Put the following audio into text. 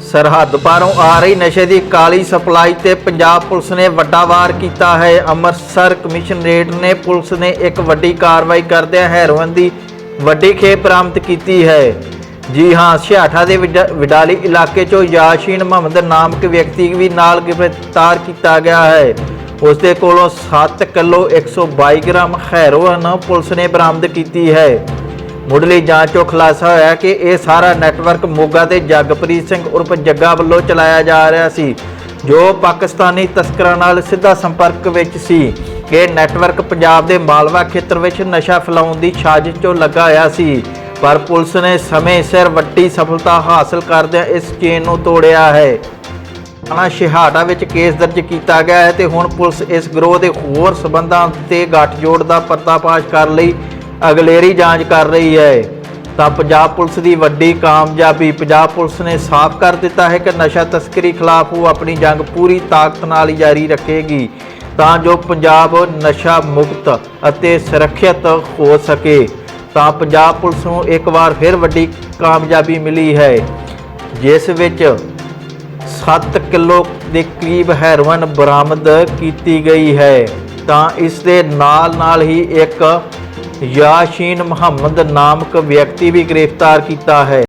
ਸਰਹੱਦ ਪਾਰੋਂ ਆ ਰਹੀ ਨਸ਼ੇ ਦੀ ਕਾਲੀ ਸਪਲਾਈ ਤੇ ਪੰਜਾਬ ਪੁਲਿਸ ਨੇ ਵੱਡਾ ਵਾਰ ਕੀਤਾ ਹੈ। ਅੰਮ੍ਰਿਤਸਰ ਕਮਿਸ਼ਨਰੇਟ ਨੇ ਪੁਲਿਸ ਨੇ ਇੱਕ ਵੱਡੀ ਕਾਰਵਾਈ ਕਰਦਿਆਂ ਹੈਰੋਇਨ ਦੀ ਵੱਡੀ ਖੇਪ ਬਰਾਮਦ ਕੀਤੀ ਹੈ। ਜੀ ਹਾਂ ਸਿਆਠਾ ਦੇ ਵਿਡਾ- ਵਿਡਾਲੀ ਇਲਾਕੇ ਚੋਂ ਯਾਸ਼ੀਨ ਮੁਹੰਮਦ ਨਾਮਕ ਵਿਅਕਤੀ ਵੀ ਨਾਲ ਗ੍ਰਿਫਤਾਰ ਕੀਤਾ ਗਿਆ ਹੈ। ਉਸ ਦੇ ਕੋਲੋਂ 7 ਕਿਲੋ 122 ਗ੍ਰਾਮ ਹੈਰੋਇਨ ਪੁਲਿਸ ਨੇ ਬਰਾਮਦ ਕੀਤੀ ਹੈ। ਮੁੱਢਲੀ ਜਾਂਚ ਤੋਂ ਖੁਲਾਸਾ ਹੋਇਆ ਕਿ ਇਹ ਸਾਰਾ ਨੈਟਵਰਕ ਮੋਗਾ ਤੇ ਜਗਪ੍ਰੀਤ ਸਿੰਘ ਉਰਪ ਜੱਗਾ ਵੱਲੋਂ ਚਲਾਇਆ ਜਾ ਰਿਹਾ ਸੀ, ਜੋ ਪਾਕਿਸਤਾਨੀ ਤਸਕਰਾਂ ਨਾਲ ਸਿੱਧਾ ਸੰਪਰਕ ਵਿੱਚ ਸੀ। ਇਹ ਨੈਟਵਰਕ ਪੰਜਾਬ ਦੇ ਮਾਲਵਾ ਖੇਤਰ ਵਿੱਚ ਨਸ਼ਾ ਫੈਲਾਉਣ ਦੀ ਸਾਜ਼ਿਸ਼ 'ਚੋਂ ਲੱਗਾ ਹੋਇਆ ਸੀ, ਪਰ ਪੁਲਿਸ ਨੇ ਸਮੇਂ ਸਿਰ ਵੱਡੀ ਸਫਲਤਾ ਹਾਸਲ ਕਰਦਿਆਂ ਇਸ ਚੇਨ ਨੂੰ ਤੋੜਿਆ ਹੈ। ਥਾਣਾ ਸ਼ਿਹਾਟਾ ਵਿੱਚ ਕੇਸ ਦਰਜ ਕੀਤਾ ਗਿਆ ਹੈ ਤੇ ਹੁਣ ਪੁਲਿਸ ਇਸ ਗਰੋਹ ਦੇ ਹੋਰ ਸਬੰਧਾਂ ਤੇ ਗੱਠਜੋੜ ਦਾ ਪਰਦਾਫਾਸ਼ ਕਰਨ ਲਈ ਅਗਲੇਰੀ ਜਾਂਚ ਕਰ ਰਹੀ ਹੈ। ਤਾਂ ਪੰਜਾਬ ਪੁਲਿਸ ਦੀ ਵੱਡੀ ਕਾਮਯਾਬੀ, ਪੰਜਾਬ ਪੁਲਿਸ ਨੇ ਸਾਫ਼ ਕਰ ਦਿੱਤਾ ਹੈ ਕਿ ਨਸ਼ਾ ਤਸਕਰੀ ਖਿਲਾਫ ਉਹ ਆਪਣੀ ਜੰਗ ਪੂਰੀ ਤਾਕਤ ਨਾਲ ਹੀ ਜਾਰੀ ਰੱਖੇਗੀ। ਤਾਂ ਜੋ ਪੰਜਾਬ ਨਸ਼ਾ ਮੁਕਤ ਅਤੇ ਸੁਰੱਖਿਅਤ ਹੋ ਸਕੇ। ਤਾਂ ਪੰਜਾਬ ਪੁਲਿਸ ਨੂੰ ਇੱਕ ਵਾਰ ਫਿਰ ਵੱਡੀ ਕਾਮਯਾਬੀ ਮਿਲੀ ਹੈ, ਜਿਸ ਵਿੱਚ 7 ਕਿਲੋ ਦੇ ਕਰੀਬ ਹੈਰੋਇਨ ਬਰਾਮਦ ਕੀਤੀ ਗਈ ਹੈ। ਤਾਂ ਇਸ ਦੇ ਨਾਲ ਨਾਲ ਹੀ ਇੱਕ ਯਾਸ਼ੀਨ ਮੁਹੰਮਦ ਨਾਮਕ ਵਿਅਕਤੀ ਵੀ ਗ੍ਰਿਫਤਾਰ ਕੀਤਾ ਹੈ।